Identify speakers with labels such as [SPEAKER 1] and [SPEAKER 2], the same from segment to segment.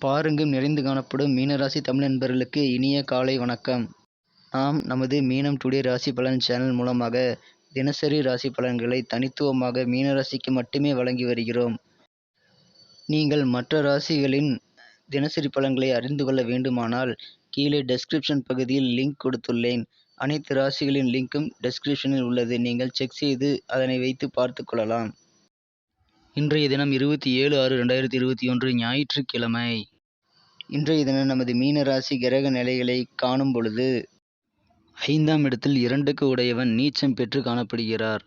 [SPEAKER 1] பாருங்கும் நிறைந்து காணப்படும் மீனராசி தமிழ் நண்பர்களுக்கு இனிய காலை வணக்கம். நாம் நமது மீனம் டுடே ராசி பலன் சேனல் மூலமாக தினசரி ராசி பலன்களை தனித்துவமாக மீனராசிக்கு மட்டுமே வழங்கி வருகிறோம். நீங்கள் மற்ற ராசிகளின் தினசரி பலன்களை அறிந்து கொள்ள வேண்டுமானால் கீழே டெஸ்கிரிப்ஷன் பகுதியில் லிங்க் கொடுத்துள்ளேன். அனைத்து ராசிகளின் லிங்க்கும் டெஸ்கிரிப்ஷனில் உள்ளது. நீங்கள் செக் செய்து அதனை வைத்து பார்த்து கொள்ளலாம். இன்றைய தினம் இருபத்தி ஏழு ஆறு ரெண்டாயிரத்தி இருபத்தி ஒன்று ஞாயிற்றுக்கிழமை. இன்றைய தினம் நமது மீன ராசி கிரக நிலைகளை காணும் பொழுது ஐந்தாம் இடத்தில் இரண்டுக்கு உடையவன் நீச்சம் பெற்று காணப்படுகிறார்.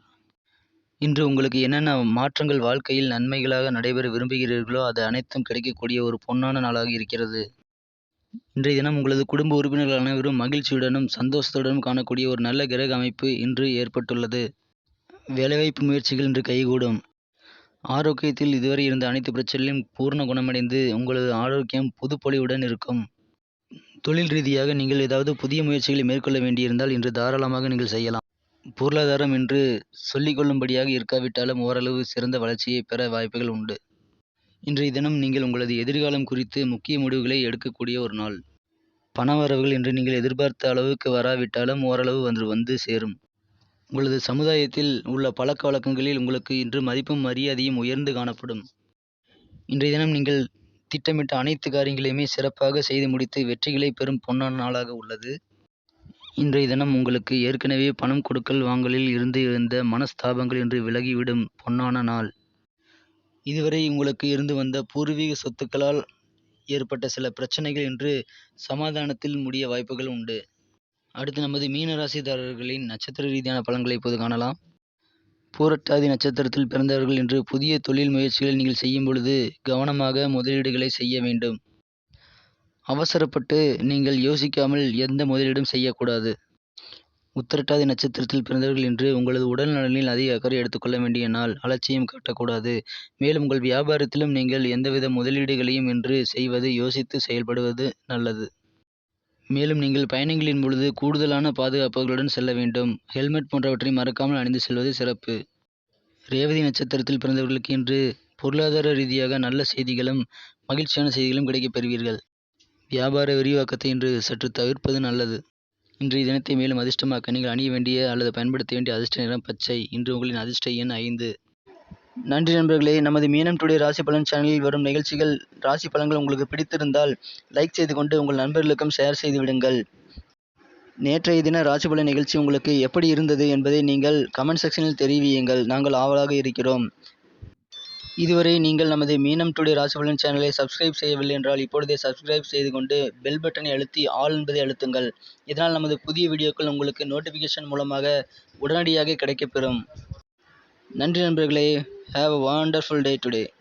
[SPEAKER 1] இன்று உங்களுக்கு என்னென்ன மாற்றங்கள் வாழ்க்கையில் நன்மைகளாக நடைபெற விரும்புகிறீர்களோ அது அனைத்தும் கிடைக்கக்கூடிய ஒரு பொன்னான நாளாக இருக்கிறது. இன்றைய தினம் உங்களது குடும்ப உறுப்பினர்கள் அனைவரும் மகிழ்ச்சியுடனும் சந்தோஷத்துடனும் காணக்கூடிய ஒரு நல்ல கிரக அமைப்பு இன்று ஏற்பட்டுள்ளது. வேலைவாய்ப்பு முயற்சிகள் இன்று கைகூடும். ஆரோக்கியத்தில் இதுவரை இருந்த அனைத்து பிரச்சனைகளையும் பூர்ண குணமடைந்து உங்களது ஆரோக்கியம் புதுப்பொலிவுடன் இருக்கும். தொழில் ரீதியாக நீங்கள் ஏதாவது புதிய முயற்சிகளை மேற்கொள்ள வேண்டியிருந்தால் இன்று தாராளமாக நீங்கள் செய்யலாம். பொருளாதாரம் என்று சொல்லிக்கொள்ளும்படியாக இருக்காவிட்டாலும் ஓரளவு சிறந்த வளர்ச்சியை பெற வாய்ப்புகள் உண்டு. இன்றைய தினம் நீங்கள் உங்களது எதிர்காலம் குறித்து முக்கிய முடிவுகளை எடுக்கக்கூடிய ஒரு நாள். பணவரவுகள் என்று நீங்கள் எதிர்பார்த்த அளவுக்கு வராவிட்டாலும் ஓரளவு வந்து வந்து சேரும். உங்களது சமுதாயத்தில் உள்ள பழக்க வழக்கங்களில் உங்களுக்கு இன்று மதிப்பும் மரியாதையும் உயர்ந்து காணப்படும். இன்றைய தினம் நீங்கள் திட்டமிட்ட அனைத்து காரியங்களையுமே சிறப்பாக செய்து முடித்து வெற்றிகளை பெறும் பொன்னான நாளாக உள்ளது. இன்றைய தினம் உங்களுக்கு ஏற்கனவே பணம் கொடுக்கல் வாங்கலில் இருந்து இருந்த மனஸ்தாபங்கள் என்று விலகிவிடும் பொன்னான நாள். இதுவரை உங்களுக்கு இருந்து வந்த பூர்வீக சொத்துக்களால் ஏற்பட்ட சில பிரச்சனைகள் என்று சமாதானத்தில் முடிய வாய்ப்புகள் உண்டு. அடுத்து நமது மீன ராசிதாரர்களின் நட்சத்திர ரீதியான பலன்களை இப்போது காணலாம். பூரட்டாதி நட்சத்திரத்தில் பிறந்தவர்கள் என்று புதிய தொழில் முயற்சிகளை நீங்கள் செய்யும் பொழுது கவனமாக முதலீடுகளை செய்ய வேண்டும். அவசரப்பட்டு நீங்கள் யோசிக்காமல் எந்த முதலீடும் செய்யக்கூடாது. உத்திரட்டாதி நட்சத்திரத்தில் பிறந்தவர்கள் என்று உங்களது உடல் நலனில் அதிக அக்கறை எடுத்துக்கொள்ள வேண்டிய நாள் அலட்சியம் காட்டக்கூடாது. மேலும் உங்கள் வியாபாரத்திலும் நீங்கள் எந்தவித முதலீடுகளையும் என்று செய்வது யோசித்து செயல்படுவது நல்லது. மேலும் நீங்கள் பயணங்களின் பொழுது கூடுதலான பாதுகாப்புகளுடன் செல்ல வேண்டும். ஹெல்மெட் போன்றவற்றை மறக்காமல் அணிந்து செல்வது சிறப்பு. ரேவதி நட்சத்திரத்தில் பிறந்தவர்களுக்கு இன்று பொருளாதார ரீதியாக நல்ல செய்திகளும் மகிழ்ச்சியான செய்திகளும் கிடைக்கப் பெறுவீர்கள். வியாபார விரிவாக்கத்தை இன்று சற்று தவிர்ப்பது நல்லது. இன்றைய தினத்தை மேலும் அதிர்ஷ்டமாக்க நீங்கள் அணிய வேண்டிய அல்லது பயன்படுத்த வேண்டிய அதிர்ஷ்ட நிறம் பச்சை. இன்று உங்களின் அதிர்ஷ்ட எண் ஐந்து. நன்றி நண்பர்களே நமது மீனம் டுடே ராசி பலன் சேனலில் வரும் நிகழ்ச்சிகள் ராசி பலன்கள் உங்களுக்கு பிடித்திருந்தால் லைக் செய்து கொண்டு உங்கள் நண்பர்களுக்கும் ஷேர் செய்து விடுங்கள். நேற்றைய தின ராசி பலன் நிகழ்ச்சி உங்களுக்கு எப்படி இருந்தது என்பதை நீங்கள் கமெண்ட் செக்ஷனில் தெரிவியுங்கள். நாங்கள் ஆவலாக இருக்கிறோம். இதுவரை நீங்கள் நமது மீனம் டுடே ராசி பலன் சேனலை சப்ஸ்கிரைப் செய்யவில்லை என்றால் இப்பொழுதே சப்ஸ்கிரைப் செய்து கொண்டு பெல் பட்டனை அழுத்தி ஆல் என்பதை அழுத்துங்கள். இதனால் நமது புதிய வீடியோக்கள் உங்களுக்கு நோட்டிஃபிகேஷன் மூலமாக உடனடியாக கிடைக்கப்பெறும். நன்றி நண்பர்களே. Have a wonderful day today.